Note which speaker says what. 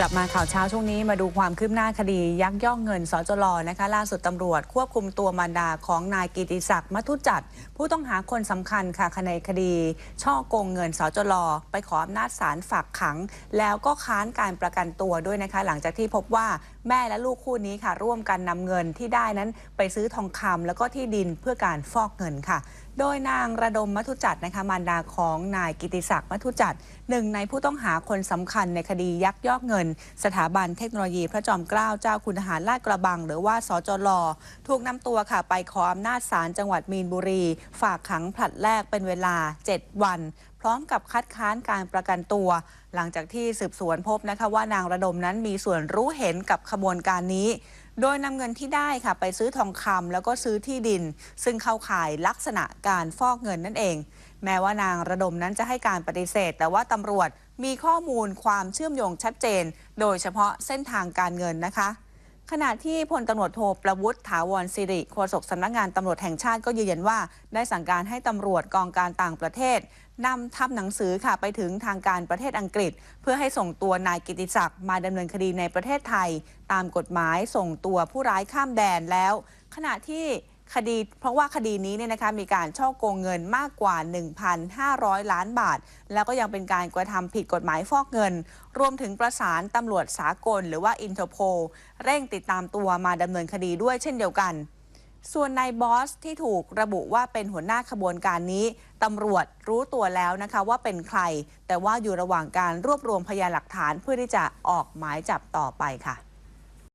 Speaker 1: กลับมาข่าวเช้าช่วงนี้มาดูความคืบหน้าคดียักยอกเงินสจลนะคะ ล่าสุดตำรวจควบคุมตัวมารดาของนายกิติศักดิ์มัทุจัด ผู้ต้องหาคนสำคัญค่ะในคดี ช่อโกงเงินสจลไปขออำนาจศาลฝากขัง แล้วก็ค้านการประกันตัวด้วยนะคะ หลังจากที่พบว่าแม่และลูกคู่นี้ค่ะ ร่วมกันนำเงินที่ได้นั้นไปซื้อทองคำแล้วก็ที่ดินเพื่อการฟอกเงินค่ะ โดยนางระดมมัทุจัดนะคะมารดาของนายกิติศักดิ์มัทุจัดหนึ่งในผู้ต้องหาคนสำคัญในคดียักยอกเงิน สถาบันเทคโนโลยีพระจอมเกล้าเจ้าคุณทหารลาดกระบัง หรือว่าสจลถูกนำตัวค่ะ ไปขออำนาจศาลจังหวัดมีนบุรี ฝากขังผลัดแรกเป็นเวลา 7 วันพร้อมกับคัดค้านการประกันตัว หลังจากที่สืบสวนพบนะคะว่านางระดมนั้นมีส่วนรู้เห็นกับขบวนการนี้ โดยนำเงินที่ได้ค่ะไปซื้อทองคำแล้วก็ซื้อที่ดิน ซึ่งเข้าข่ายลักษณะการฟอกเงินนั่นเอง แม้ว่านางระดมนั้นจะให้การปฏิเสธ แต่ว่าตำรวจมีข้อมูลความเชื่อมโยงชัดเจน โดยเฉพาะเส้นทางการเงินนะคะ ขณะที่พลตำรวจโทประวุฒิถาวรสิริโฆษกสำนักงานตำรวจแห่งชาติก็ยืนยันว่า ได้สั่งการให้ตำรวจกองการต่างประเทศนำทำหนังสือค่ะไปถึงทางการประเทศอังกฤษ เพื่อให้ส่งตัวนายกิติศักดิ์มาดำเนินคดีในประเทศไทย ตามกฎหมายส่งตัวผู้ร้ายข้ามแดนแล้ว ขณะที่ คดี เพราะว่าคดีนี้เนี่ยนะคะมีการช่อโกงเงินมากกว่า 1,500 ล้านบาท แล้วก็ยังเป็นการกระทำผิดกฎหมายฟอกเงิน รวมถึงประสานตำรวจสากลหรือว่าอินเตอร์โพเร่งติดตามตัวมาดำเนินคดีด้วยเช่นเดียวกัน ส่วนนายบอสที่ถูกระบุว่าเป็นหัวหน้าขบวนการนี้ตำรวจรู้ตัวแล้วนะคะว่าเป็นใคร แต่ว่าอยู่ระหว่างการรวบรวมพยานหลักฐานเพื่อที่จะออกหมายจับต่อไปค่ะ